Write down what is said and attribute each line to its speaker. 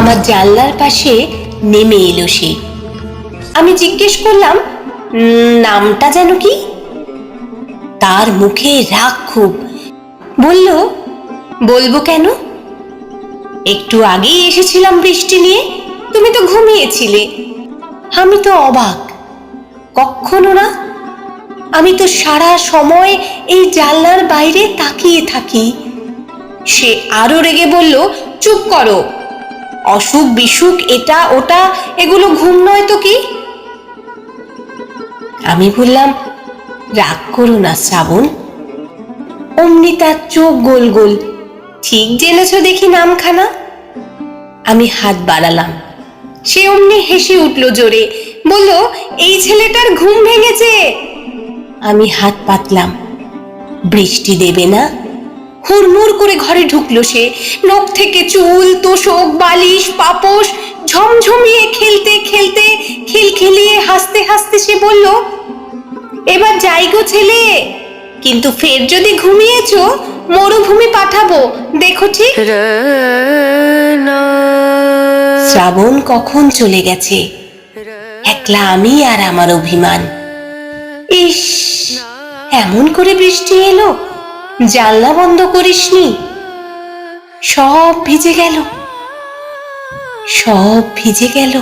Speaker 1: আমার জানলার পাশে নেমে এলো সে। আমি জিজ্ঞেস করলাম নামটা যেন কি? তার মুখে রাগ খুব। বলল, বলব কেন? একটু আগেই এসেছিলাম বৃষ্টি নিয়ে, তুমি তো ঘুমিয়েছিলে। আমি তো অবাক। কখনো না। আমি তো সারা সময় এই জানলার বাইরে তাকিয়ে থাকি। সে আরও রেগে বলল, চুপ করো। অসুখ, বিসুখ, এটা, ওটা, এগুলো ঘুম নয় তো কি? আমি বললাম, রাগ করো না, শ্রাবণ। অমনি তার চোখ গোল গোল। ঠিক জেনেছ দেখি নামখানা? আমি হাত বাড়ালাম। সে অমনি হেসে উঠল জোরে, বলল, এই ছেলেটার ঘুম ভেঙেছে। আমি হাত পাতলাম। বৃষ্টি দেবে না? হুড়মুড় করে ঘরে ঢুকলো সে। নখ থেকে চুল, তোষক, বালিশ, পাপোশ, ঝমঝমিয়ে খেলতে খেলতে খিলখিলিয়ে হাসতে হাসতে সে বলল, এবার যাই গো ছেলে, কিন্তু ফের যদি ঘুমিয়েছ, মরুভূমি পাঠাবো। দেখো ঠিক? শ্রাবণ কখন চলে গেছে? একলা আমি আর আমার অভিমান। ইস, এমন করে বৃষ্টি এলো? জানলা বন্ধ করিসনি? সব ভিজে গেল। সব ভিজে গেল।